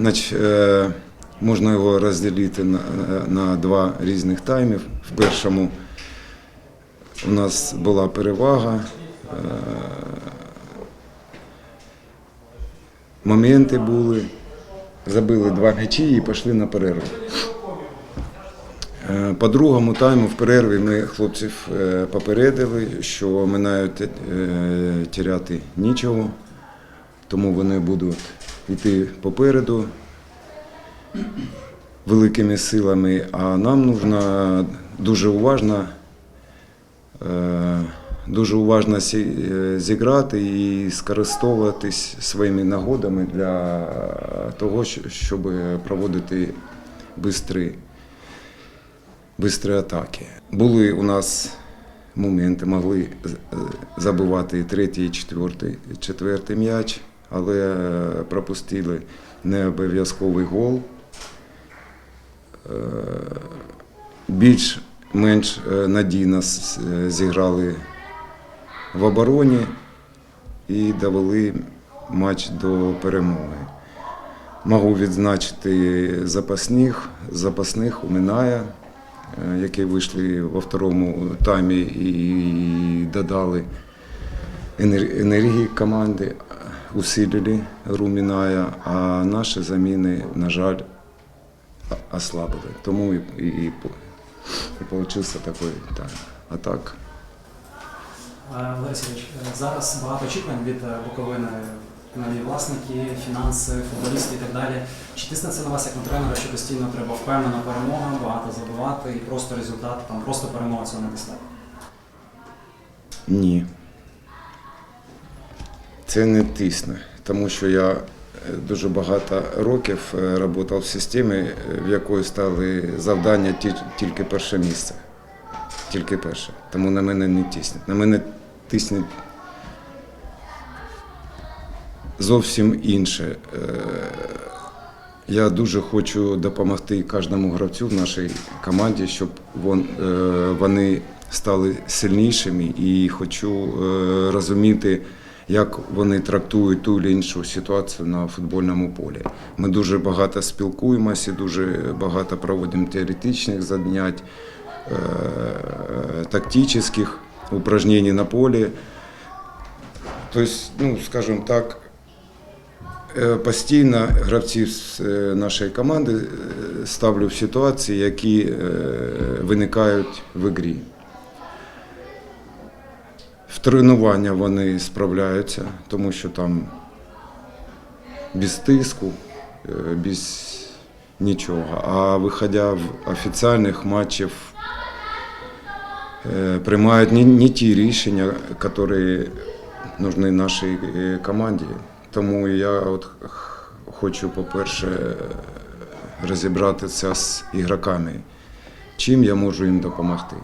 нач- е, можна його розділити на, на два різних тайми. В першому у нас була перевага. е, Моменти були. Забили два м'ячі і пішли на перерву. Е, По другому тайму в перерві ми хлопців е, попередили, що минають е, тіряти нічого, тому вони будуть йти попереду великими силами, а нам потрібно дуже уважно, е, дуже уважно е, зіграти і скористовуватись своїми нагодами для того, щоб проводити швидкі бистрі атаки. Були у нас моменти, могли е, забивати третій, четвертий, четвертий м'яч, але пропустили не обов'язковий гол. Е, Більш-менш е, надійно зіграли в обороні і довели матч до перемоги. Можу відзначити запасних, запасних у Миная, е, які вийшли во второму таймі і додали енергії команди, усилили гру Миная, а наші заміни, на жаль, ослабили. Тому і, і, і, і получився такий так, Е, Валерій Сергійович, е, зараз багато очікувань від е, Буковини, нові власники, фінанси, футболісти і так далі. Чи тисне це на вас як на тренера, що постійно треба впевнена перемога, багато забивати і просто результат, там просто перемога цього недостатньо? Ні. Це не тисне, тому що я е, дуже багато років працював в системі, е, в якої стали завдання тільки перше місце. Тільки перше. Тому на мене не тиснуть. На мене тиснуть зовсім інше. Е, Я дуже хочу допомогти кожному гравцю в нашій команді, щоб е, вони стали сильнішими і хочу е, розуміти, як вони трактують ту чи іншу ситуацію на футбольному полі. Ми дуже багато спілкуємося, дуже багато проводимо теоретичних занять, е, тактичних упражнень на полі. Тобто, ну, скажімо так, Е, Постійно гравців е, нашої команди е, ставлю в ситуації, які е, виникають в грі. Тренування вони справляються, тому що там без тиску, е, без нічого. А виходя в офіційних матчів, е, приймають не, не ті рішення, які нужны нашій е, команді. Тому я от хочу, по-перше, розібратися з ігроками, чим я можу їм допомогти.